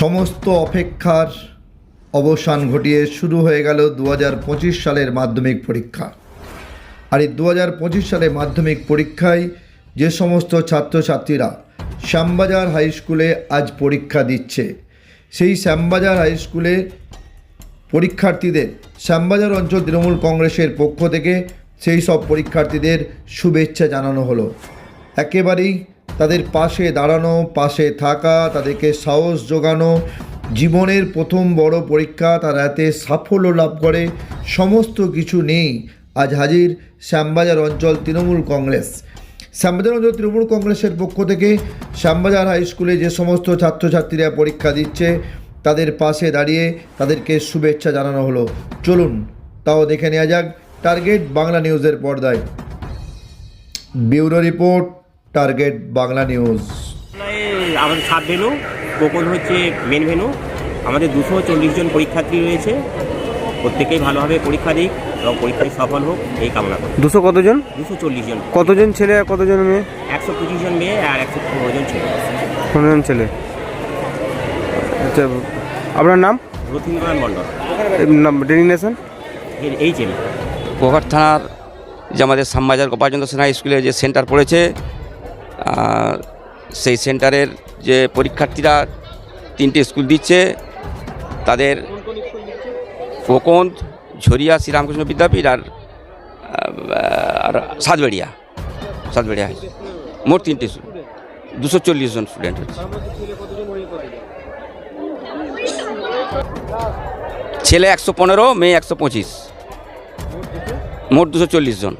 সমস্ত অপেক্ষার অবসান ঘটিয়ে শুরু হয়ে গেল দু হাজার পঁচিশ সালের মাধ্যমিক পরীক্ষা। আর এই দু হাজার পঁচিশ সালে মাধ্যমিক পরীক্ষায় যে সমস্ত ছাত্রছাত্রীরা শ্যামবাজার হাই স্কুলে আজ পরীক্ষা দিচ্ছে, সেই শ্যামবাজার হাই স্কুলে পরীক্ষার্থীদের, শ্যামবাজার অঞ্চল তৃণমূল কংগ্রেসের পক্ষ থেকে সেই সব পরীক্ষার্থীদের শুভেচ্ছা জানানো হলো। একেবারেই তাদের পাশে দাঁড়ানো, পাশে থাকা, তাদেরকে সাহস যোগানো জীবনের প্রথম বড় পরীক্ষা, তারা এতে সাফল্য লাভ করে। সমস্ত কিছু নেই আজ হাজির শ্যামবাজার অঞ্চল তৃণমূল কংগ্রেস। শ্যামবাজার অঞ্চল তৃণমূল কংগ্রেসের পক্ষ থেকে শ্যামবাজার হাই স্কুলে যে সমস্ত ছাত্রছাত্রীরা পরীক্ষা দিচ্ছে, তাদের পাশে দাঁড়িয়ে তাদেরকে শুভেচ্ছা জানানো হলো। চলুন, তাও দেখে নেওয়া যাক টার্গেট বাংলা নিউজের পর্দায়। Bureau report. Target Bangla news. আমাদের সাত ভেনু কোকন হচ্ছে মেন ভেনু আমাদের দুশো চল্লিশ জন পরীক্ষার্থী রয়েছে। প্রত্যেকেই ভালোভাবে পরীক্ষা দিক এবং পরীক্ষায় সফল হোক এই কামনা করি। দুশো কতজন? দুশো চল্লিশ জন। কতজন ছেলে আর কতজন মেয়ে? একশো পঁচিশ জন মেয়ে আর একশো পনেরো জন ছেলে। পনেরো জন ছেলে। আচ্ছা আপনার নাম? রথীন্দ্রনাথ মণ্ডল। ডেনিনেশন এর- এই ছেলে। গোঘাট থানার যে আমাদের শ্যামবাজার গোপালচন্দ্র সেনা স্কুলে যে সেন্টার পড়েছে সেই সেন্টারের যে পরীক্ষার্থীরা তিনটে স্কুল দিচ্ছে, তাদের কোকন্দ, ঝরিয়া, শ্রীরামকৃষ্ণ বিদ্যাপীঠ আর আর সাতবেড়িয়া। সাতবেড়িয়া মোট তিনটে দুশো চল্লিশ জন স্টুডেন্ট হচ্ছে। ছেলে একশো পনেরো, মেয়ে একশো পঁচিশ। মোট দুশো চল্লিশ জন।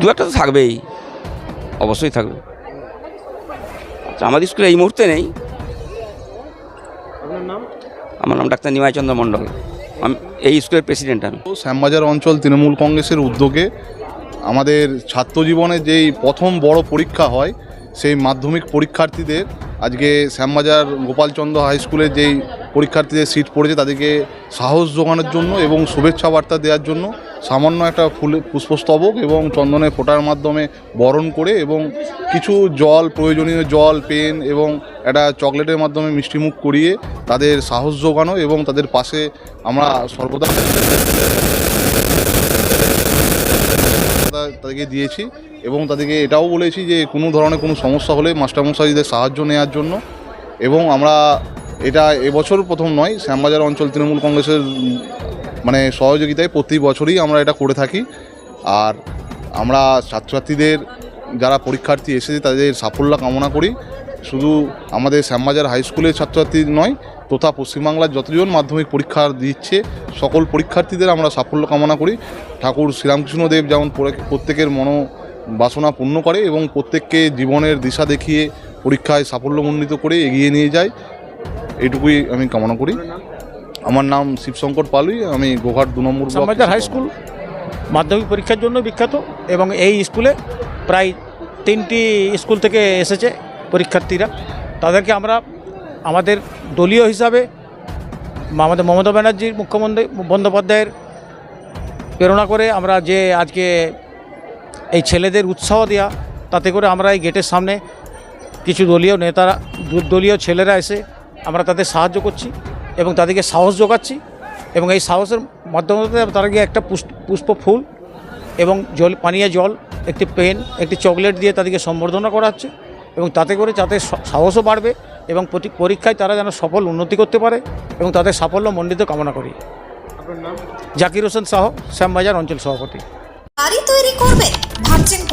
দু একটা তো থাকবেই। অবশ্যই থাকবে। আচ্ছা, আমাদের স্কুলে এই মুহূর্তে নেই। আমার নাম ডাক্তার নিমাই চন্দ্র মণ্ডল। আমি এই স্কুলের প্রেসিডেন্ট আমি। শ্যামবাজার অঞ্চল তৃণমূল কংগ্রেসের উদ্যোগে আমাদের ছাত্র জীবনে যেই প্রথম বড় পরীক্ষা হয় সেই মাধ্যমিক পরীক্ষার্থীদের আজকে শ্যামবাজার গোপালচন্দ্র হাই স্কুলের যেই পরীক্ষার্থীদের সিট পড়েছে তাদেরকে সাহস জোগানোর জন্য এবং শুভেচ্ছা বার্তা দেওয়ার জন্য সামান্য একটা ফুল পুষ্পস্তবক এবং চন্দনের ফোঁটার মাধ্যমে বরণ করে এবং কিছু জল, প্রয়োজনীয় জল, পেন এবং একটা চকলেটের মাধ্যমে মিষ্টিমুখ করিয়ে তাদের সাহস জোগানো এবং তাদের পাশে আমরা সর্বদা তাদেরকে দিয়েছি এবং তাদেরকে এটাও বলেছি যে কোনো ধরনের কোনো সমস্যা হলে মাস্টারমশাইদের সাহায্য নেওয়ার জন্য এবং আমরা এটা এবছর প্রথম নয়, শ্যামবাজার অঞ্চল তৃণমূল কংগ্রেসের মানে সহযোগিতায় প্রতি বছরই আমরা এটা করে থাকি। আর আমরা ছাত্রছাত্রীদের, যারা পরীক্ষার্থী এসেছে, তাদের সাফল্য কামনা করি। শুধু আমাদের শ্যামবাজার হাই স্কুলের ছাত্রছাত্রী নয়, তথা পশ্চিমবাংলার যতজন মাধ্যমিক পরীক্ষা দিচ্ছে, সকল পরীক্ষার্থীদের আমরা সাফল্য কামনা করি। ঠাকুর শ্রীরামকৃষ্ণদেব যেমন প্রত্যেকের মনো বাসনা পূর্ণ করে এবং প্রত্যেককে জীবনের দিশা দেখিয়ে পরীক্ষায় সাফল্যমণ্ডিত করে এগিয়ে নিয়ে যায়। এইটুকুই আমি কামনা করি। আমার নাম শিবশঙ্কর পালুই, আমি গোঘাট দু নম্বর শ্যামবাজার হাই স্কুল, মাধ্যমিক পরীক্ষার জন্য বিখ্যাত এবং এই স্কুলে প্রায় তিনটি স্কুল থেকে এসেছে পরীক্ষার্থীরা। তাদেরকে আমরা আমাদের দলীয় হিসাবে আমাদের মমতা ব্যানার্জির মুখ্যমন্ত্রী বন্দ্যোপাধ্যায়ের প্রেরণা করে আমরা যে আজকে এই ছেলেদের উৎসাহ দেওয়া তাতে করে আমরা এই গেটের সামনে কিছু দলীয় নেতারা, দলীয় ছেলেরা এসে আমরা তাদের সাহায্য করছি এবং তাদেরকে সাহস যোগাচ্ছি এবং এই সাহসের মাধ্যমে তাদেরকে একটা পুষ্প পুষ্প ফুল এবং জল পানীয় জল একটি পেন একটি চকলেট দিয়ে তাদেরকে সম্বর্ধনা করা হচ্ছে এবং তাতে করে যাতে স- সাহসও বাড়বে এবং প্রতি পরীক্ষায় তারা যেন সফল উন্নতি করতে পারে এবং তাদের সাফল্য মণ্ডিত কামনা করি। জাকির হোসেন সাহ শ্যামবাজার অঞ্চল সভাপতি। বাড়ি তৈরি করবেন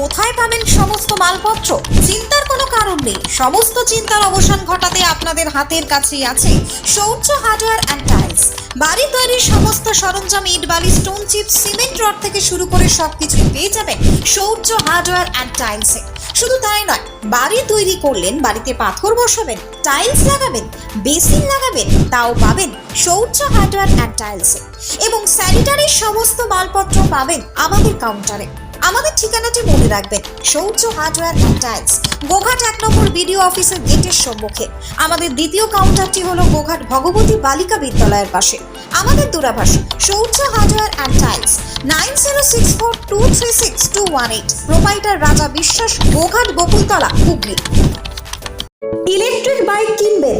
কোথায় পাবেন সমস্ত মালপত্র? চিন্তার কোনো কারণ নেই। সমস্ত চিন্তার অবসান ঘটাতে আপনাদের হাতের কাছেই আছে শৌর্য হার্ডওয়্যার অ্যান্ড টাইলস বাড়ি তৈরির সমস্ত সরঞ্জাম ইট বালি স্টোন চিপ সিমেন্ট রড থেকে শুরু করে সবকিছু পেয়ে যাবেন শৌর্য হার্ডওয়্যার অ্যান্ড টাইলসে শুধু তাই নয়, বাড়ি তৈরি করলেন, বাড়িতে পাথর বসাবেন টাইলস লাগাবেন বেসিন লাগাবেন, তাও পাবেন শৌর্য হার্ডওয়্যার অ্যান্ড টাইলসে এবং স্যানিটারির সমস্ত মালপত্র পাবেন আমাদের কাউন্টারে আমাদের ঠিকানাটি মনে রাখবেন Shaurya hardware and tiles, Goghat এক নম্বর বিডিও অফিসের গেটের সম্মুখে। আমাদের দ্বিতীয় কাউন্টারটি হলো গোঘাট ভগবতী বালিকা বিদ্যালয়ের পাশে। আমাদের দূরাভাষ Shaurya hardware and tiles, nine zero six four two three six two one eight. Provider Raja Biswas, Goghat Bakultala, Hooghly. Electric bike কিনবেন